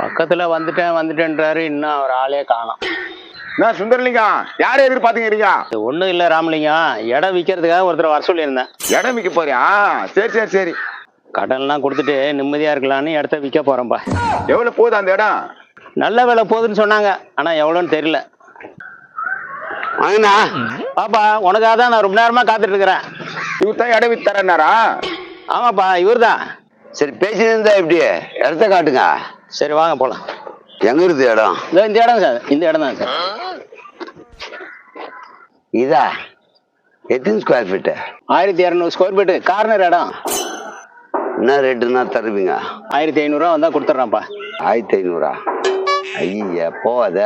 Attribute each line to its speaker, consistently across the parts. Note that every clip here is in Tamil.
Speaker 1: பக்கத்துல வந்துட்டேன் வந்துட்டேன்றாரு. இன்னும் அவர் ஆளே காணோம்.
Speaker 2: என்ன சுந்தரலிங்கம் யாரை எதிர்பார்த்துக்கிறீங்க?
Speaker 1: இது ஒண்ணும் இல்ல ராமலிங்கம் இடம் விற்கிறதுக்காக ஒருத்தர் வர சொல்லியிருந்தேன்.
Speaker 2: இடம் விற்க போறியா? சரி சரி சரி.
Speaker 1: கடன்லாம் கொடுத்துட்டு நிம்மதியா இருக்கலாம்னு இடத்த விற்க போறேன்ப்பா
Speaker 2: எவ்வளவு போகுது அந்த இடம்?
Speaker 1: நல்ல வேலை போகுதுன்னு சொன்னாங்க. ஆனா எவ்வளோன்னு தெரியல.
Speaker 3: வாங்கண்ணா.
Speaker 1: பாப்பா உனக்காக தான் நான் ரொம்ப நேரமா காத்துட்டு இருக்கிறேன்
Speaker 2: இவர் தான் இடம் வித்து தரேன்னாரா
Speaker 1: ஆமாப்பா இவர்தான்.
Speaker 3: சரி பேசியிருந்தா எப்படி? இடத்த காட்டுங்க.
Speaker 1: சரி வாங்க போலாம்.
Speaker 3: எங்க இருக்குது இடம்?
Speaker 1: இதோ இந்த இடம் சார் இந்த இடம் தான் சார்.
Speaker 3: இதா? எத்தனை ஸ்கொயர் ஃபீட்டு
Speaker 1: ஆயிரத்தி இரநூறு ஸ்கொயர் ஃபீட்டு கார்னர் இடம்.
Speaker 3: என்ன ரேட்டுன்னா தருவீங்க?
Speaker 1: ஆயிரத்தி ஐநூறுரூவா வந்தால் கொடுத்துட்றேன்ப்பா.
Speaker 3: ஆயிரத்தி ஐநூறா? ஐயா போவாத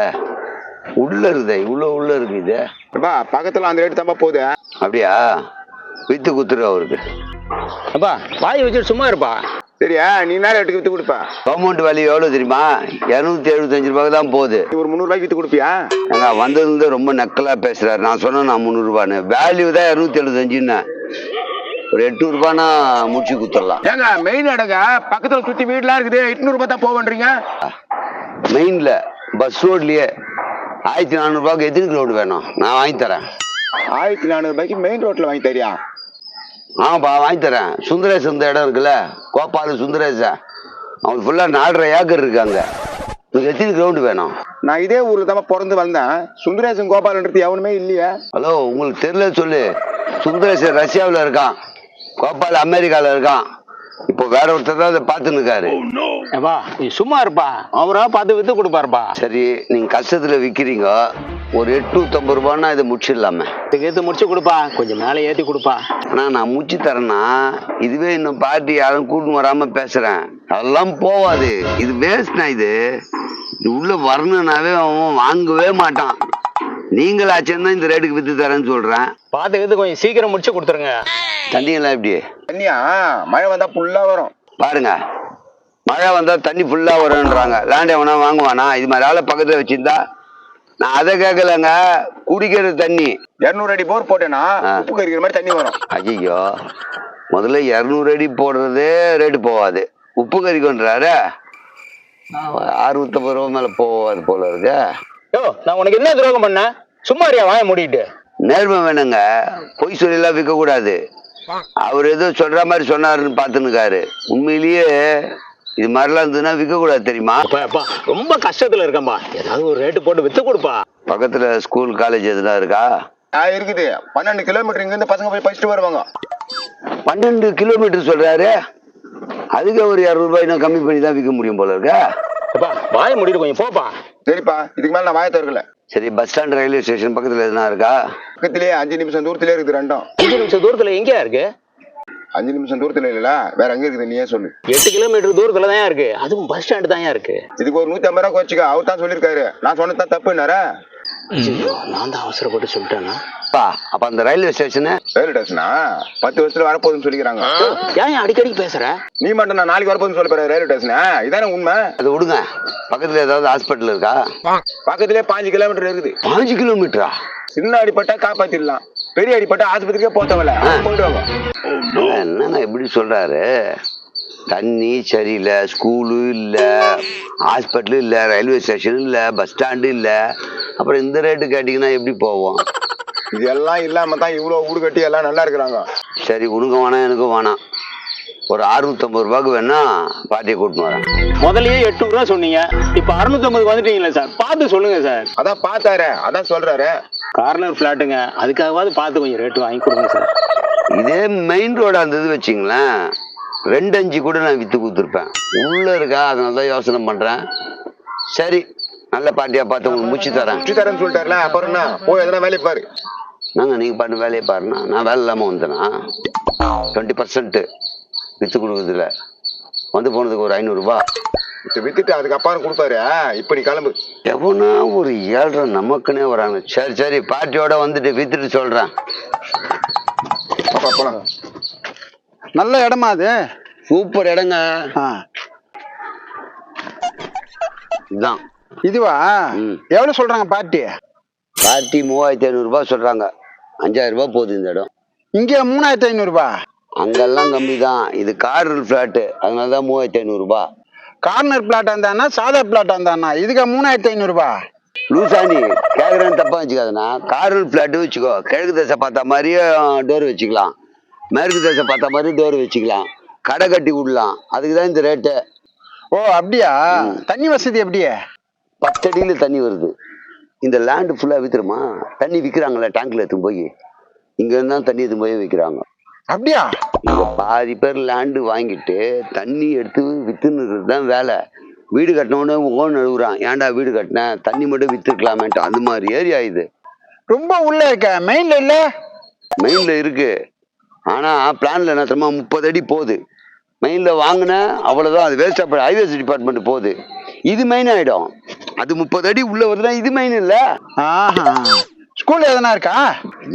Speaker 3: உள்ள இருக்குதே இவ்வளோ உள்ள இருக்கு இது.
Speaker 2: அப்பா பக்கத்துல அந்த ரேட்டு தான்ப்பா போகுது.
Speaker 3: அப்படியா? வித்து குத்துரு அவருக்கு.
Speaker 1: அப்பா வாய் வச்சுட்டு சும்மா இருப்பா.
Speaker 2: சரியா? நீ என்ன ரேட்டுக்கு வித்து கொடுப்ப?
Speaker 3: கவர்மெண்ட் வேல்யூ எவ்வளோ தெரியுமா? இரநூத்தி எழுபத்தஞ்சு ரூபாய்க்கு தான் போகுது.
Speaker 2: நீ ஒரு முந்நூறுபாய்க்கு வித்து கொடுப்பியா?
Speaker 3: ஏங்க வந்ததுலேருந்து ரொம்ப நக்கலாக பேசுகிறாரு நான் சொன்னேன் நான் முந்நூறுபான்னு வேல்யூ தான் இரநூத்தி எழுபத்தஞ்சுன்னு ஒரு எட்நூறுபானா முடிச்சு குத்துடலாம்
Speaker 2: ஏங்க மெயின் இடங்க பக்கத்துல சுத்தி வீடுலாம் இருக்குது. எட்நூறு ரூபாய் தான் போவன்றீங்க
Speaker 3: மெயினில் பஸ் ரோட்லேயே ஆயிரத்தி நானூறுபாய்க்கு எத்தனை கிலோமீட்டர் வேணும்? நான் வாங்கி தரேன்.
Speaker 2: ஆயிரத்தி நானூறு ரூபாய்க்கு மெயின் ரோட்ல வாங்கி தரியா?
Speaker 3: ஆமாப்பா வாங்கி தரேன். சுந்தரேஷ் இந்த இடம் இருக்குல்ல? கோபால் சுந்தரேஷன் அவனுக்கு ஃபுல்லாக நாலரை ஏக்கர் இருக்காங்க. உங்களுக்கு எத்தனை கிலோமீட்டர் வேணும்?
Speaker 2: நான் இதே ஊர்ல தான் பிறந்து வந்தேன் சுந்தரேசன் கோபாலன்றது எவனுமே இல்லையே.
Speaker 3: ஹலோ உங்களுக்கு தெரியல சொல்லு. சுந்தரேஷன் ரஷ்யாவில் இருக்கான். கோபால் அமெரிக்காவில் இருக்கான். இப்போ வேற ஒருத்தர் தான் அதை பார்த்துன்னு இருக்காரு
Speaker 1: ஏப்பா நீ சும்மா இருப்பா. அவரா பார்த்து வித்து கொடுப்பாருப்பா.
Speaker 3: சரி நீங்கள் கஷ்டத்தில் விற்கிறீங்க ஒரு எட்நூற்றம்பது ரூபான்னா இதை முடிச்சிடலாமே.
Speaker 1: இதுக்கு ஏற்று முடிச்சு கொடுப்பா. கொஞ்சம் மேலே ஏற்றி கொடுப்பா.
Speaker 3: ஆனால் நான் முடிச்சு தரேன்னா இதுவே இன்னும் பார்ட்டி யாரும் கூட்டின்னு வராமல் பேசுகிறேன் அதெல்லாம் போவாது. இது வேஸ்ட்ண்ணா இது. இது உள்ள வரணுன்னாவே அவன் வாங்கவே மாட்டான். நீங்களாச்சும் தான் இந்த ரேட்டுக்கு விற்று தரேன்னு சொல்கிறேன்
Speaker 1: பார்த்து கீத்து கொஞ்சம் சீக்கிரம் முடிச்சு கொடுத்துருங்க.
Speaker 3: தண்ணியெல்லாம் எப்படி?
Speaker 2: தண்ணியா? மழை வந்தா ஃபுல்லா வரும்.
Speaker 3: பாருங்க. மழை வந்தால் தண்ணி ஃபுல்லாக வரும்ன்றாங்க. லேண்ட் எவனா வாங்குவானா? இது மாதிரி ஆளை பக்கத்தில் வச்சிருந்தா நான் அதை கேட்கலங்க. குடிக்கிற தண்ணி.
Speaker 2: இருநூறு அடி போர் போட்டேன்னா. உப்பு கறிக்கிற மாதிரி தண்ணி வரும்.
Speaker 3: ஐயோ முதல்ல இரநூறு அடி போடுறதே ரேட்டு போகாது. உப்பு கறிக்கொன்றாரு அறுபத்தொம்பது ரூபா மேலே போவாது போல இருக்கு.
Speaker 1: யோ நான் உனக்கு என்ன துரோகம் பண்ணேன்? சும்மா இருயா வாய மூடிட்டு
Speaker 3: நேர்மை வேணுங்க. பொய் சொல்லிலாம் விற்கக்கூடாது அவர் ஏதோ சொல்ற மாதிரி சொன்னாருன்னு பார்த்துன்னுக்காரு. உண்மையிலேயே இது மாதிரிலாம் இருந்ததுன்னா விற்கக்கூடாது தெரியுமா?
Speaker 1: அப்பா அப்பா ரொம்ப கஷ்டத்துல இருக்கேன்பா. ஏதாவது ஒரு ரேட்டு போட்டு வித்து கொடுப்பா.
Speaker 3: பக்கத்தில் ஸ்கூல் காலேஜ் எதுனா இருக்கா?
Speaker 2: ஆ இருக்குது. பன்னெண்டு கிலோமீட்டர் இங்க இருந்து பசங்க போய் படிச்சுட்டு வருவாங்க.
Speaker 3: பன்னெண்டு கிலோமீட்டர் சொல்றாரு. அதுக்கு ஒரு இரநூறுபாய் இன்னும் கம்மி பண்ணி தான் விற்க முடியும் போல இருக்கா?
Speaker 1: அப்பா வாய மூடிட்டு கொஞ்சம் போப்பா.
Speaker 2: சரிப்பா இதுக்கு மேல நான் வாய திறக்கல.
Speaker 3: சரி பஸ் ஸ்டாண்ட் ரயில்வே ஸ்டேஷன் பக்கத்தில் எதுனா இருக்கா?
Speaker 2: பக்கத்திலேயே அஞ்சு நிமிஷம் தூரத்திலே இருக்குது ரெண்டும்.
Speaker 1: அஞ்சு நிமிஷம் தூரத்துல எங்கேயா இருக்கு?
Speaker 2: அஞ்சு நிமிஷம் தூரத்துல இல்ல வேற எங்க இருக்குது நீயே சொல்லு.
Speaker 1: எட்டு கிலோமீட்டர் தூரத்துல தான் இருக்கு. அதுவும் பஸ் ஸ்டாண்டு தான் இருக்கு.
Speaker 2: இதுக்கு ஒரு நூத்தி ஐம்பது ரூபா குறைச்சிக்க அவர் தான் சொல்லியிருக்காரு. நான் சொன்னது தான் தப்புன்னாரா.
Speaker 1: நான் தான் அவசரப்பட்டு சொல்லிட்டேன்னா
Speaker 3: அப்பா அப்போ அந்த ரயில்வே ஸ்டேஷனு?
Speaker 2: ரயில்வே ஸ்டேஷனா? பத்து வருஷத்துல வரப்போகுதுன்னு சொல்லிக்கிறாங்க.
Speaker 1: ஏன் அடிக்கடி பேசுற?
Speaker 2: நீ மட்டும் நான் நாளைக்கு வரப்போகுதுன்னு சொல்ல போற ரயில்வே ஸ்டேஷனா? இதானே உண்மை?
Speaker 3: அதை விடுங்க. பக்கத்தில் ஏதாவது ஹாஸ்பிட்டல் இருக்கா?
Speaker 2: பக்கத்திலே பாஞ்சு கிலோமீட்டர் இருக்குது.
Speaker 3: பாஞ்சு கிலோமீட்டரா
Speaker 2: சின்ன அடிப்பட்டா காப்பாத்திடலாம். பெரிய அடிப்பட்டா ஆஸ்பத்திரிக்கே போத்தவல போயிட்டு வாங்க.
Speaker 3: என்னண்ணா எப்படி சொல்றாரு? தண்ணி சரியில்லை ஸ்கூலு இல்லை ஹாஸ்பிட்டலு இல்லை ரயில்வே ஸ்டேஷன் இல்லை பஸ் ஸ்டாண்டு இல்லை. அப்புறம் இந்த ரேட்டு கேட்டிங்கன்னா எப்படி போவோம்?
Speaker 2: இது எல்லாம் இல்லாம தான் இவ்வளவு ஊடு கட்டி எல்லாம் நல்லா இருக்கிறாங்க.
Speaker 3: சரி உனக்கு வேணாம் எனக்கும் வேணாம். ஒரு அறுநூத்தம்பது ரூபாய்க்கு வேணா பாட்டியை கூட்டின்னு வரேன்.
Speaker 1: முதல்லயே எட்டு ரூபா சொன்னீங்க. இப்ப அறுநூத்தம்பதுக்கு வந்துட்டீங்களா சார்? பார்த்து சொல்லுங்க சார்.
Speaker 2: அதான் பார்த்தாரு அதான் சொல்றாரு.
Speaker 1: கார்னர் ஃபிளாட்டுங்க அதுக்காகவாது பார்த்து கொஞ்சம் ரேட்டு வாங்கி கொடுங்க சார்.
Speaker 3: இதே மெயின் ரோடா இருந்தது வச்சிங்களேன். ரெண்டு அஞ்சு கூட நான் விற்று கொடுத்துருப்பேன். உள்ளே இருக்கா அதனால தான் யோசனை பண்ணுறேன் சரி நல்ல பாட்டியாக பார்த்து உங்களுக்கு முடிச்சு தரேன்.
Speaker 2: சுற்றி தரேன்னு சொல்லிட்டாருல அப்புறம் போய் எதனா வேலையை பாரு.
Speaker 3: நாங்கள் நீங்கள் பாட்டு வேலையை பாருண்ணா. நான் வேலை இல்லாமல் வந்தேனா டுவெண்ட்டி பர்சன்ட்டு விற்று கொடுக்குறதுல. வந்து போனதுக்கு ஒரு ஐநூறுரூபா
Speaker 2: இப்ப வித்துட்டு அதுக்கப்புறம் கொடுப்பாரு. இப்படி கிளம்பு.
Speaker 3: எவனா ஒரு ஏழ்ரை நமக்குன்னே வராங்க. சரி சரி பாட்டியோட வந்துட்டு வித்துட்டு சொல்கிறேன்
Speaker 2: பாப்பா போலாம்.
Speaker 4: நல்ல இடமா அது?
Speaker 3: சூப்பர் இடங்க.
Speaker 4: ஆ,
Speaker 3: இதுதான்
Speaker 4: இதுவா?
Speaker 3: ம்.
Speaker 4: எவ்வளவு சொல்றாங்க பாட்டி
Speaker 3: பாட்டி மூவாயிரத்தி ஐநூறுரூபா சொல்கிறாங்க அஞ்சாயிரம் ரூபாய் போகுது இந்த இடம்.
Speaker 4: இங்கே மூணாயிரத்தி ஐநூறுபா
Speaker 3: அங்கெல்லாம் கம்மி தான். இது கார்னர் ஃப்ளாட்டு அதனால தான் மூவாயிரத்தி ஐநூறுரூபா
Speaker 4: கார்னர் பிளாட்டா இருந்தானா சாதா பிளாட்டா இருந்தானா இதுக்கு மூணாயிரத்தி ஐநூறுபா
Speaker 3: லூசானி கேக்குறேன்னு தப்பா வச்சுக்காதுண்ணா. கார்னர் பிளாட் வச்சுக்கோ. கிழக்கு திசை பார்த்த மாதிரியே டோர் வச்சுக்கலாம். மேற்கு திசை பார்த்த மாதிரி டோர் வச்சுக்கலாம். கடை கட்டி விடலாம். அதுக்கு தான் இந்த ரேட்டு
Speaker 4: ஓ அப்படியா? தண்ணி வசதி எப்படியே?
Speaker 3: பத்தடியில் தண்ணி வருது. இந்த லேண்டு ஃபுல்லாக விற்றுருமா தண்ணி விற்கிறாங்களே டேங்க்ல எடுத்துன்னு போய். இங்கே தான் தண்ணி எடுத்துன்னு போய் விற்கிறாங்க
Speaker 4: அப்படியா?
Speaker 3: இங்கே பாதி பேர் லேண்டு வாங்கிட்டு தண்ணி எடுத்து விற்றுன்னு தான் வேலை. வீடு கட்டினோடனே ஓன் அழுகுறான் ஏன்டா வீடு கட்டினேன் தண்ணி மட்டும் விற்றுக்கலாமேன்ட்டு அந்த மாதிரி ஏரியா இது.
Speaker 4: ரொம்ப உள்ள இருக்க. மெயின்ல இல்ல?
Speaker 3: மெயினில் இருக்கு. ஆனால் பிளானில் என்ன தெரியுமா? முப்பது அடி போகுது. மெயினில் வாங்கினேன் அவ்வளோதான் அது வேஸ்ட் ஆஃப் ஹைவேஸ் டிபார்ட்மெண்ட் போகுது. இது மெயின் ஆகிடும் அது முப்பது அடி உள்ள வருதுன்னா இது மெயின் இல்லை.
Speaker 4: ஆஹா. ஸ்கூல் எதனா இருக்கா?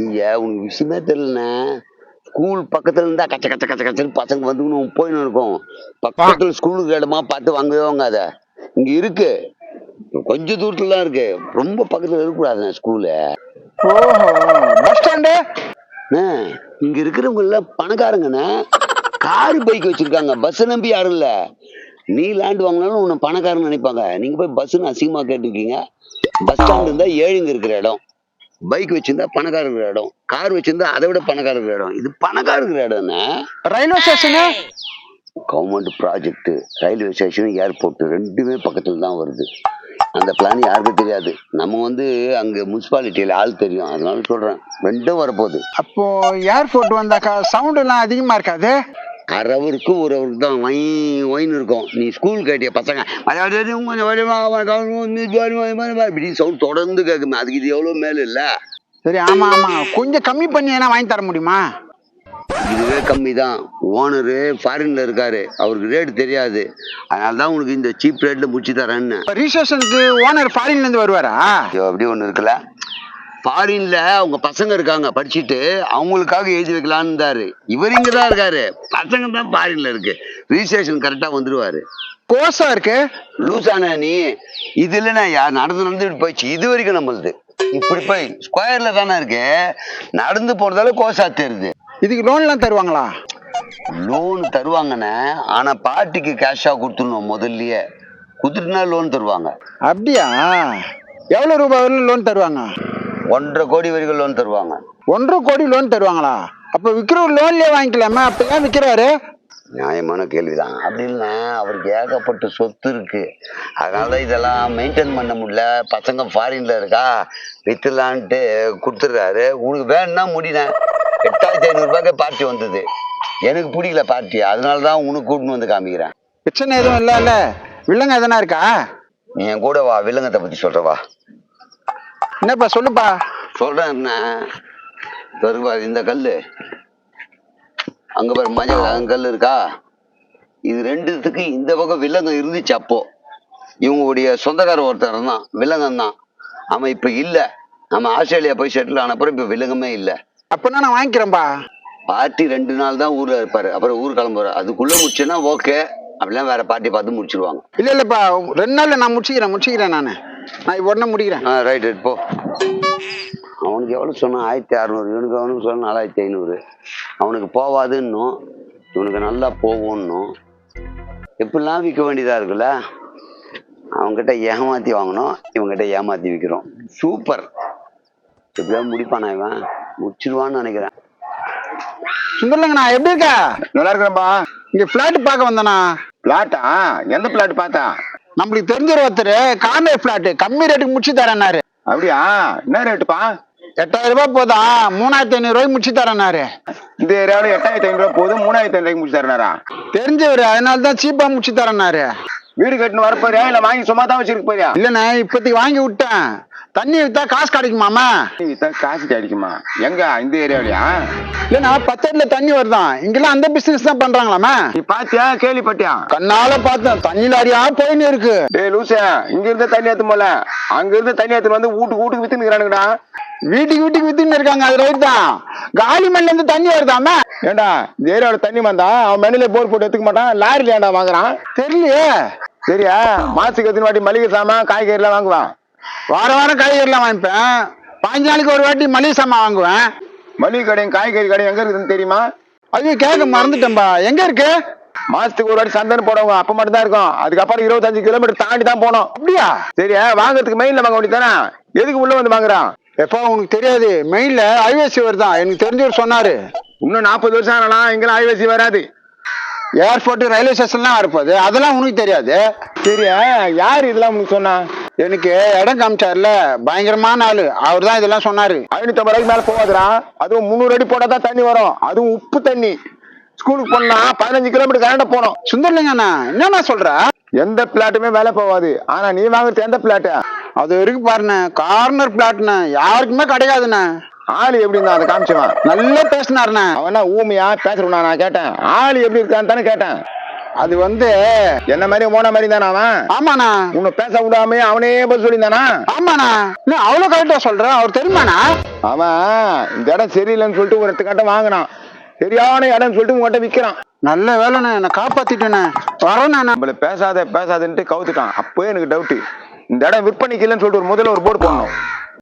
Speaker 3: ஐயா உனக்கு விஷயமே தெரியலண்ணே. ஸ்கூல் பக்கத்துல இருந்தா கச்ச கச்ச கச்ச கச்சன்னு பசங்க வந்து போயின்னு இருக்கும். பக்கத்துல ஸ்கூலுக்கு இடமா பார்த்து வாங்கவே வாங்காத. இங்க இருக்கு. கொஞ்ச தூரத்துல தான் இருக்கு. ரொம்ப பக்கத்துல இருக்கக்கூடாதுண்ணே ஸ்கூலு
Speaker 4: ஓஹோ. பஸ் ஸ்டாண்டு
Speaker 3: இங்க இருக்கிறவங்க எல்லாம் பணக்காரங்கண்ணே. காரு பைக் வச்சிருக்காங்க. பஸ் நம்பி யாரும் இல்ல. நீ லேண்ட் வாங்கினாலும் உன்னை பணக்காரன் நினைப்பாங்க. நீங்க போய் பஸ்ன்னு அசிங்கமா கேட்டிருக்கீங்க. பஸ் ஸ்டாண்ட் இருந்தா ஏழைங்க இருக்கிற இடம். பைக் வச்சிருந்தா பணக்காரர் இடம். கார் வச்சிருந்தா அதை விட பணக்காரர் இடம். இது பணக்காரர் இடம்ண்ணே.
Speaker 4: Railway station
Speaker 3: government project railway station airport ரெண்டுமே பக்கத்துல தான் வருது. அந்த பிளான் யாருக்கும் தெரியாது நம்ம வந்து அங்க முனிசிபாலிட்டியில ஆள் தெரியும் அதனால சொல்றேன் ரெண்டும் வரப்போகுது
Speaker 4: அப்போ ஏர்போர்ட் வந்தாக்கா சவுண்ட் எல்லாம் அதிகமா இருக்காது
Speaker 3: அறவருக்கு ஒரு அவருக்கு தான் வை ஒயின் இருக்கும் நீ ஸ்கூல் கேட்டிய பசங்க இப்படி சவுண்ட் தொடர்ந்து கேட்குமே அதுக்கு இது எவ்வளோ மேல இல்ல
Speaker 4: சரி ஆமா ஆமா கொஞ்சம் கம்மி பண்ணி என்ன வாங்கி தர முடியுமா
Speaker 3: இதுவே கம்மி தான் ஓனரு ஃபாரின்ல இருக்காரு. அவருக்கு ரேட் தெரியாது. அதனால தான் உனக்கு இந்த சீப் ரேட்ல முடிச்சு தரேன்னு.
Speaker 4: ரிஜிஸ்ட்ரேஷனுக்கு ஓனர் ஃபாரின்ல இருந்து வருவாரா?
Speaker 3: ஐயோ, அப்படி ஒன்று இருக்குல்ல. ஃபாரின்ல அவங்க பசங்க இருக்காங்க படிச்சுட்டு அவங்களுக்காக எழுதி வைக்கலான்னு இருந்தாரு இவர் இங்க தான் இருக்காரு. பசங்க தான் ஃபாரின்ல இருக்கு ரிஜிஸ்ட்ரேஷன் கரெக்டா வந்துருவாரு.
Speaker 4: கோர்ஸா இருக்கு?
Speaker 3: லூசான நீ? இது இல்லைண்ணா யார் நடந்து நடந்து இப்படி போயிடுச்சு. இது வரைக்கும் நம்மளுது. இப்படி போய் ஸ்கொயர்ல தானே இருக்கு. நடந்து போறதால கோசா தெரியுது
Speaker 4: இதுக்கு லோன்லாம் தருவாங்களா?
Speaker 3: லோன் தருவாங்கண்ணே. ஆனா பார்ட்டிக்கு கேஷா கொடுத்துடணும் முதல்லயே. கொடுத்துட்டுனா லோன் தருவாங்க.
Speaker 4: அப்படியா? எவ்வளவு ரூபாய் வரையும் லோன் தருவாங்க?
Speaker 3: ஒன்றரை கோடி வரைக்கும் லோன் தருவாங்க.
Speaker 4: ஒன்றரை கோடி லோன் தருவாங்களா? அப்ப விற்கிறவர் லோன்லயே வாங்கிக்கலாமா. அப்ப ஏன் விற்கிறாரு
Speaker 3: நியாயமான கேள்விதான். அப்படி இல்லை அவருக்கு ஏகப்பட்ட சொத்து இருக்கு. அதனால இதெல்லாம் மெயின்டைன் பண்ண முடியல. பசங்க ஃபாரின்ல இருக்கா? வித்துலான்ட்டு கொடுத்துட்றாரு. உனக்கு வேணும்னா முடினேன் எட்டாயிரத்தி ஐநூறுபாய்க்கு பார்ட்டி வந்தது. எனக்கு பிடிக்கல பார்ட்டி அதனால தான் உனக்கு கூட்டின்னு வந்து காமிக்கிறேன்.
Speaker 4: பிரச்சனை எதுவும் இல்ல இல்ல வில்லங்க எதனா இருக்கா?
Speaker 3: நீ என் கூட வா. வில்லங்கத்தை பத்தி சொல்றவா
Speaker 4: என்னப்பா சொல்லுப்பா.
Speaker 3: சொல்றேன் என்ன? இந்த கல்லு. அங்க பாரு மஞ்சள் கல் இருக்கா? இது ரெண்டுத்துக்கு இந்த பக்கம் வில்லங்கம் இருந்துச்சு அப்போ. இவங்களுடைய சொந்தக்கார ஒருத்தர் தான் வில்லங்கம் தான். அவன் இப்ப இல்ல. நம்ம ஆஸ்திரேலியா போய் செட்டில் ஆன அப்புறம் இப்ப வில்லங்கமே இல்ல.
Speaker 4: அப்பனா நான் வாங்கிக்கிறேன்பா.
Speaker 3: பார்ட்டி ரெண்டு நாள் தான் ஊர்ல இருப்பாரு. அப்புறம் ஊர் கிளம்புறாரு அதுக்குள்ள முடிச்சுன்னா ஓகே. அப்படிலாம் வேற பார்ட்டி பார்த்து முடிச்சிருவாங்க.
Speaker 4: இல்ல இல்லப்பா. ரெண்டு நாள்ல நான் முடிச்சுக்கிறேன் முடிச்சுக்கிறேன் நானு. நான் உடனே முடிக்கிறேன்.
Speaker 3: ரைட் ரைட் போ. அவனுக்கு எவ்வளோ சொன்னான்? ஆயிரத்தி அறநூறு. இவனுக்கு அவனுக்கு சொன்ன நாலாயிரத்தி ஐநூறு. அவனுக்கு போவாதுன்னும் இவனுக்கு நல்லா போகும்னும் எப்படிலாம் விற்க வேண்டியதாக இருக்குல்ல? அவங்ககிட்ட ஏமாற்றி வாங்கணும் இவங்ககிட்ட ஏமாற்றி விற்கிறோம். சூப்பர். எப்படியாவது முடிப்பானா இவன்? முடிச்சிருவான்னு நினைக்கிறேன்.
Speaker 4: சுந்தரலங்கண்ணா எப்படி இருக்க?
Speaker 2: நல்லா இருக்கிறேன்பா
Speaker 4: இங்க பிளாட் பார்க்க வந்தேண்ணா.
Speaker 2: பிளாட்டா எந்த பிளாட் பார்த்தா?
Speaker 4: நம்மளுக்கு தெரிஞ்ச ஒருத்தர் கார்னர் பிளாட் கம்மி ரேட்டுக்கு முடிச்சு தரேன்னாரு.
Speaker 2: அப்படியா? என்ன ரேட்டுப்பா?
Speaker 4: எட்டாயிரம் ரூபாய் போதா? மூணாயிரத்தி ஐநூறு ரூபாய்க்கு முடிச்சு தரேன்னாரு
Speaker 2: இந்த ஏரியாவில் எட்டாயிரத்தி ஐநூறுரூவா போதும் மூணாயிரத்தி ஐநூறு முடிச்சு தரனாரா?
Speaker 4: தெரிஞ்சவர் அதனால தான் சீப்பா முடிச்சு தரேன்னாரு
Speaker 2: வீடு கட்டுன்னு வர போறியா இல்ல வாங்கி சும்மா தான் வச்சிருக்க போறியா?
Speaker 4: இல்லண்ணே இப்போதைக்கு வாங்கி விட்டேன். தண்ணி வித்தா காசு கிடைக்குமாமா
Speaker 2: நீ வித்தா காசு கிடைக்குமா? எங்க? இந்த ஏரியாவிலயா
Speaker 4: இல்லண்ணா பத்தடில தண்ணி வருதான். இங்கெல்லாம் அந்த பிசினஸ் தான் பண்றாங்களாமே
Speaker 2: நீ பாத்தியா? கேள்விப்பட்டியா?
Speaker 4: கண்ணால பார்த்தேன். தண்ணி லாரியா போயின்னு இருக்கு.
Speaker 2: டேய் லூசே இங்க இருந்த தண்ணி ஏத்து போல. அங்க இருந்த தண்ணி ஏத்து வந்து வீட்டுக்கு வீட்டுக்கு வித்துனுக்குறானுங்கடா
Speaker 4: வீட்டுக்கு வீட்டுக்கு வித்துன்னு இருக்காங்க. அது ரைட் தான். காலி மண்ல இருந்து தண்ணி வருதாமே
Speaker 2: ஏண்டா இந்த ஏரியாவோட தண்ணி வந்தா அவன் மெனில போர் போட்டு எடுத்துக்க மாட்டான்? லாரில ஏன்டா வாங்குறான்?
Speaker 4: தெரியலையே.
Speaker 2: சரியா மாசத்துக்கு எத்தனை வாட்டி மளிகை சாமான் காய்கறி எல்லாம் வாங்குவான்.
Speaker 4: வாரம் வாரம் காய்கறிலாம் வாங்கிப்பேன். பாஞ்சு நாளைக்கு ஒரு வாட்டி மளிகை சாமான் வாங்குவேன்.
Speaker 2: மளிகை கடையும் காய்கறி கடையும் எங்க இருக்குதுன்னு தெரியுமா?
Speaker 4: ஐயோ கேட்க மறந்துட்டேன்பா. எங்க இருக்கு?
Speaker 2: மாசத்துக்கு ஒரு வாட்டி சந்தைன்னு போடுவாங்க அப்ப மட்டும் தான் இருக்கும். அதுக்கப்புறம் இருபத்தஞ்சு கிலோமீட்டர் தாண்டி தான் போனோம்.
Speaker 4: அப்படியா?
Speaker 2: சரியா வாங்குறதுக்கு மெயின்ல வாங்க வேண்டியதானே எதுக்கு உள்ள வந்து வாங்குறான்?
Speaker 4: எப்போ உனக்கு தெரியாது. மெயின்ல ஐவேசி வருதான் எனக்கு தெரிஞ்சவர் சொன்னாரு.
Speaker 2: இன்னும் நாற்பது வருஷம் ஆனாலாம் எங்கெல்லாம் ஐவசி வராது.
Speaker 4: ஏர்போர்ட் ரயில்வே ஸ்டேஷன்லாம் இருப்பது அதெல்லாம் உனக்கு தெரியாது.
Speaker 2: சரியா யார் இதெல்லாம் உங்களுக்கு சொன்னா?
Speaker 4: எனக்கு இடம் காமிச்சார்ல. பயங்கரமான ஆளு. அவர் தான் இதெல்லாம் சொன்னாரு.
Speaker 2: ஐநூத்தி ஐம்பது ரூபாய்க்கு மேல போகாதுடா. அதுவும் முந்நூறு அடி போட்டா தான் தண்ணி வரும். அதுவும் உப்பு தண்ணி. ஸ்கூலுக்கு போனா பதினஞ்சு கிலோமீட்டர் கரண்ட போனோம்.
Speaker 4: சுந்தர்லிங்கண்ணா என்னண்ணா சொல்ற?
Speaker 2: எந்த பிளாட்டுமே வேலை போகாது. ஆனா நீ வாங்குறது எந்த பிளாட்டு
Speaker 4: அது இருக்கு பாருண்ணே கார்னர் பிளாட்ண்ணே யாருக்குமே கிடைக்காதுண்ணே.
Speaker 2: ஆளு எப்படி இருந்தா அதை காமிச்சவன்.
Speaker 4: நல்லா பேசினாருண்ணே.
Speaker 2: அவனா ஊமையா? பேசுறா நான் கேட்டேன். ஆளு எப்படி இருக்கான்னு தானே கேட்டேன்.
Speaker 4: அது வந்து
Speaker 2: என்ன மாதிரி மோன மாதிரி தானே அவன்?
Speaker 4: ஆமாண்ணா.
Speaker 2: உன்னை பேச விடாம அவனே பதில் சொல்லியிருந்தானா?
Speaker 4: ஆமாண்ணா. என்ன அவ்வளோ கரெக்டா சொல்ற. அவர் தெரியுமாண்ணா?
Speaker 2: அவன் இந்த இடம் சரியில்லைன்னு சொல்லிட்டு ஒரு இடத்துக்கிட்ட வாங்கினான். சரியான இடம்னு சொல்லிட்டு உங்ககிட்ட விக்கிறான்
Speaker 4: நல்ல வேலைண்ணே. என்னை காப்பாத்திட்டேண்ணே. வரேண்ணே
Speaker 2: நம்மள பேசாத பேசாதன்ட்டு கவுத்துட்டான். அப்பவே எனக்கு டவுட் இந்த இடம் விற்பனைக்கு இல்லைன்னு சொல்லிட்டு ஒரு முதல்ல ஒரு போர்டு போடணும்.